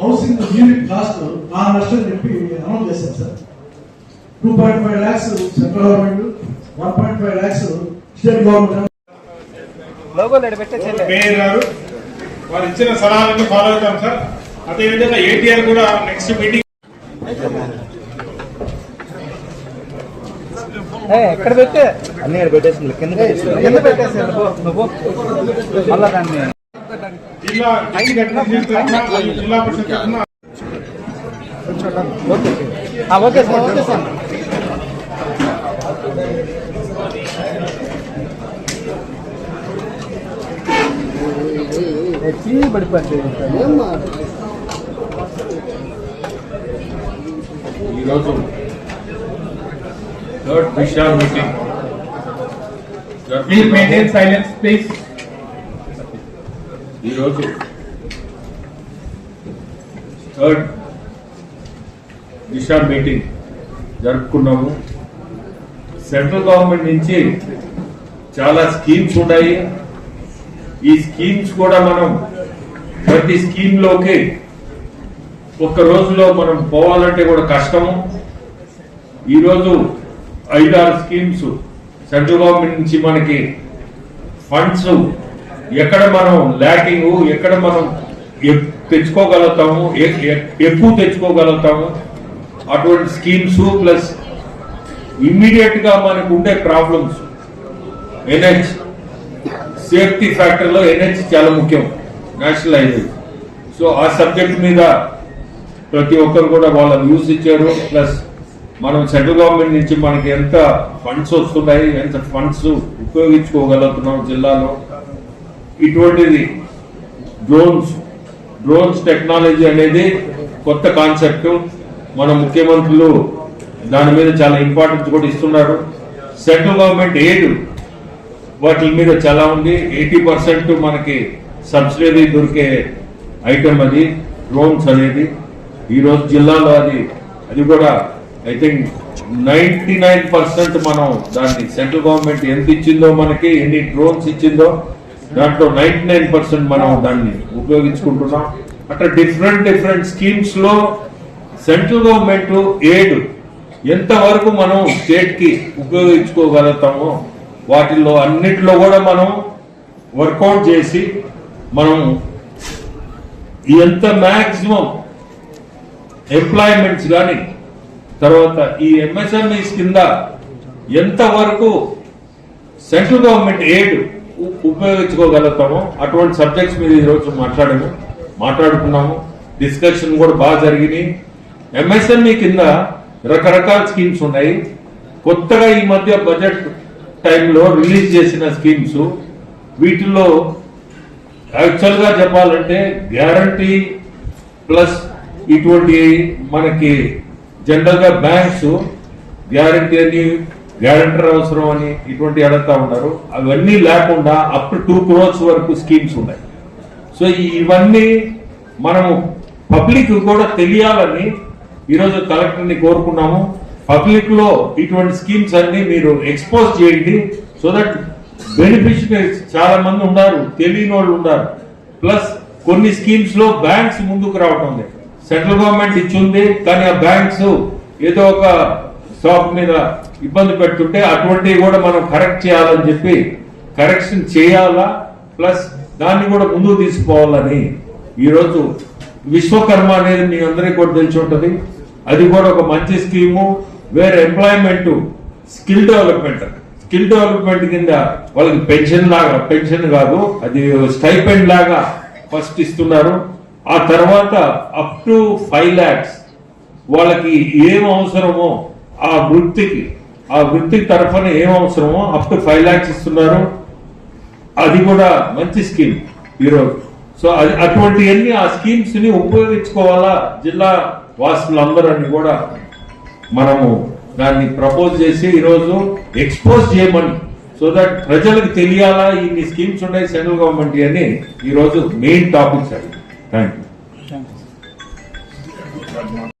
Housing unit cost ఆరు లక్షలు చెప్పి అనౌన్స్ చేశారు sir. Two point five lakhs central government one point five lakhs state government mayor గారు వారు ఇచ్చిన సలహాలను ఫాలో అవుతాం సార్. అదేవిధంగా ఏటీఆర్ కూడా నెక్స్ట్ మీటింగ్ ఎక్కడ పెట్టే? అన్ని ఇక్కడ పెట్టేసి కింద కింద పెట్టేసి నువ్వు మళ్ళా దాన్ని Zilla Parishad okay sir okay sir. వచ్చి పడిపోతుంది ఈరోజు third Vishal meeting please maintain silence please ఈరోజు థర్డ్ దిశా మీటింగ్ జరుపుకున్నాము. సెంట్రల్ గవర్నమెంట్ నుంచి చాలా స్కీమ్స్ ఉన్నాయి. ఈ స్కీమ్స్ కూడా మనం ప్రతి స్కీమ్లోకి ఒక్క రోజులో మనం పోవాలంటే కూడా కష్టము. ఈరోజు ఐదారు స్కీమ్స్ సెంట్రల్ గవర్నమెంట్ నుంచి మనకి ఫండ్స్ ఎక్కడ మనం ల్యాకింగ్ ఎక్కడ మనం తెచ్చుకోగలుగుతాము ఎ- ఎక్కువ తెచ్చుకోగలుగుతాము అటువంటి స్కీమ్స్ ప్లస్ ఇమ్మీడియట్గా మనకు ఉండే ప్రాబ్లమ్స్. ఎన్హెచ్ సేఫ్టీ ఫ్యాక్టర్లో ఎన్హెచ్ చాలా ముఖ్యం నేషనల్ హైవే సో ఆ సబ్జెక్ట్ మీద ప్రతి ఒక్కరు కూడా వాళ్ళ న్యూస్ ఇచ్చారు. ప్లస్ మనం సెంట్రల్ గవర్నమెంట్ నుంచి మనకి ఎంత ఫండ్స్ వస్తున్నాయి ఎంత ఫండ్స్ ఉపయోగించుకోగలుగుతున్నాం జిల్లాలో. ఇటువంటిది డ్రోన్స్ డ్రోన్స్ టెక్నాలజీ అనేది కొత్త కాన్సెప్ట్ మన ముఖ్యమంత్రులు దాని మీద చాలా ఇంపార్టెన్స్ కూడా ఇస్తున్నారు. సెంట్రల్ గవర్నమెంట్ ఎయిడ్ వాటి మీద చాలా ఉంది. ఎయిటీ పర్సెంట్ మనకి సబ్సిడీ దొరికే ఐటమ్ అది డ్రోన్స్ అనేది. ఈ రోజు జిల్లాలో అది అది కూడా I think ninety nine percent మనం దాన్ని సెంట్రల్ గవర్నమెంట్ ఎంత ఇచ్చిందో మనకి ఎన్ని డ్రోన్స్ ఇచ్చిందో దాంట్లో నైన్టీ నైన్ పర్సెంట్ మనం దాన్ని ఉపయోగించుకుంటున్నాం. అట్లా డిఫరెంట్ డిఫరెంట్ స్కీమ్స్లో సెంట్రల్ గవర్నమెంట్ ఎయిడ్ ఎంత వరకు మనం స్టేట్కి ఉపయోగించుకోగలుగుతామో వాటిల్లో అన్నిట్లో కూడా మనం వర్కౌట్ చేసి మనం ఎంత మ్యాక్సిమం ఎంప్లాయ్మెంట్స్ కానీ తర్వాత ఈ ఎంఎస్ఎంఈస్ కింద ఎంత వరకు సెంట్రల్ గవర్నమెంట్ ఎయిడ్ ఉపయోగించుకోగలుగుతామో అటువంటి సబ్జెక్ట్స్ మీద ఈరోజు మాట్లాడాము మాట్లాడుకున్నాము డిస్కషన్ కూడా బాగా జరిగినాయి. ఎంఎస్ఎంఈ కింద రకరకాల స్కీమ్స్ ఉన్నాయి. కొత్తగా ఈ మధ్య బడ్జెట్ టైంలో రిలీజ్ చేసిన స్కీమ్స్ వీటిల్లో యాక్చువల్గా చెప్పాలంటే గ్యారంటీ ప్లస్ ఇటువంటి మనకి జనరల్గా బ్యాంక్స్ గ్యారంటీ అని గ్యారంటర్ అవసరం అని ఇటువంటి అడుగుతా ఉంటారు అవన్నీ లేకుండా అప్ టు టూ క్రోర్స్ వరకు స్కీమ్స్ ఉన్నాయి. సో ఇవన్నీ మనము పబ్లిక్ కూడా తెలియాలని ఈరోజు కలెక్టర్ని కోరుకున్నాము. పబ్లిక్లో ఇటువంటి స్కీమ్స్ అన్ని మీరు ఎక్స్పోజ్ చేయండి సో దట్ బెనిఫిషరీస్ చాలా మంది ఉన్నారు తెలియని వాళ్ళు ఉన్నారు. ప్లస్ కొన్ని స్కీమ్స్లో బ్యాంక్స్ ముందుకు రావటం లేదు. సెంట్రల్ గవర్నమెంట్ ఇచ్చింది కానీ ఆ బ్యాంక్స్ ఏదో ఒక స్టాక్ మీద ఇబ్బంది పెడుతుంటే అటువంటివి కూడా మనం కరెక్ట్ చేయాలని చెప్పి కరెక్షన్ చేయాలా? ప్లస్ దాన్ని కూడా ముందుకు తీసుకోవాలని ఈరోజు విశ్వకర్మ అనేది మీ అందరికీ కూడా తెలిసి ఉంటుంది. అది కూడా ఒక మంచి స్కీము. వేరే employment skill development skill development కింద వాళ్ళకి పెన్షన్ లాగా పెన్షన్ కాదు అది స్టైపెండ్ లాగా ఫస్ట్ ఇస్తున్నారు. ఆ తర్వాత అప్ టు ఫైవ్ లాక్స్ వాళ్ళకి ఏం అవసరమో ఆ వృత్తికి ఆ వృత్తి తరఫున ఏం అవసరమో అప్ టు ఫైవ్ లాక్స్ ఇస్తున్నారు. అది కూడా మంచి స్కీమ్ ఈరోజు. సో అది అటువంటివన్నీ ఆ స్కీమ్స్ని ఉపయోగించుకోవాలా జిల్లా వాసులందరూ అని కూడా మనము దాన్ని ప్రపోజ్ చేసి ఈరోజు ఎక్స్పోజ్ చేయమని సో దట్ ప్రజలకు తెలియాలా ఇన్ని స్కీమ్స్ ఉన్నాయి సెంట్రల్ గవర్నమెంట్ అని ఈరోజు మెయిన్ టాపిక్స్ అవి 嗯。